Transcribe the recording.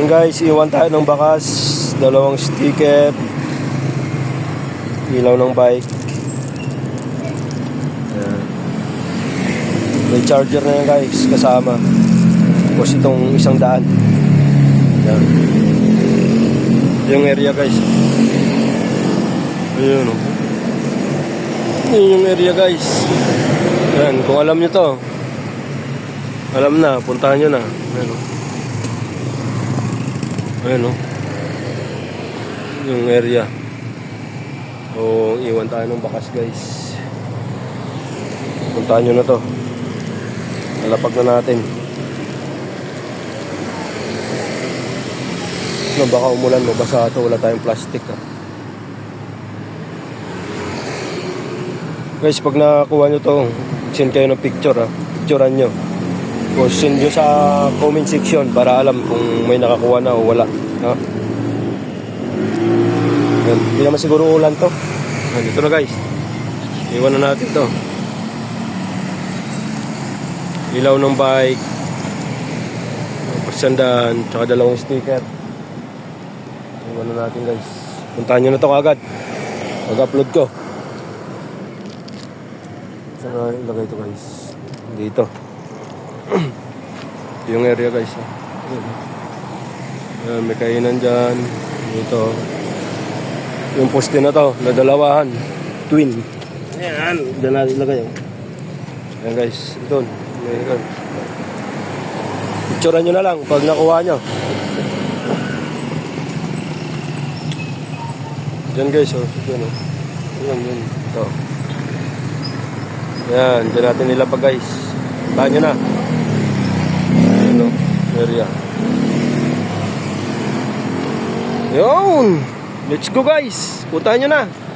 Yan guys, iwan tayo ng bakas, dalawang sticker, ilaw ng bike. Yan. May charger na yan guys, kasama. Tapos itong isang daan. Yan. Yung area guys. Ayun o. Yun yung area guys. Yan, kung alam nyo to. Alam na, puntahan nyo na. Ayan o. Ayan o. Yung area. O, iwan tayo ng bakas guys. Puntahan nyo na to. Nalapag na natin. No, baka umulan, mabasa ito. Wala tayong plastic ah. Guys, pag nakakuha nyo to, send kayo ng picture ha. Picturean nyo. Send nyo sa comment section para alam kung may nakakuha na o wala. Ha? Yan. Hindi naman siguro ulan to. Yan, dito na guys. Iwan na natin to. Ilaw ng bike. Pasandan. Tsaka dalawang sticker. Iwan na natin guys. Puntahan nyo na to agad. Mag-upload ko. Saan na ilagay ito guys? Dito. Yung area guys. ah. Ayan. Ayan, may kainan dyan. Dito. Yung poste na to, na dalawahan. Twin. Ayan, dyan natin ilagay. oh. Ayan guys, doon. Meron. Picturean nyo na lang pag nakuha nyo. Dyan guys, oh. Dyan, oh. Ayan, dyan. Ito. Yan, dyan natin nilapag guys. Tahan nyo na. Ayan o, area. Yun! Let's go guys! Puntahan nyo na!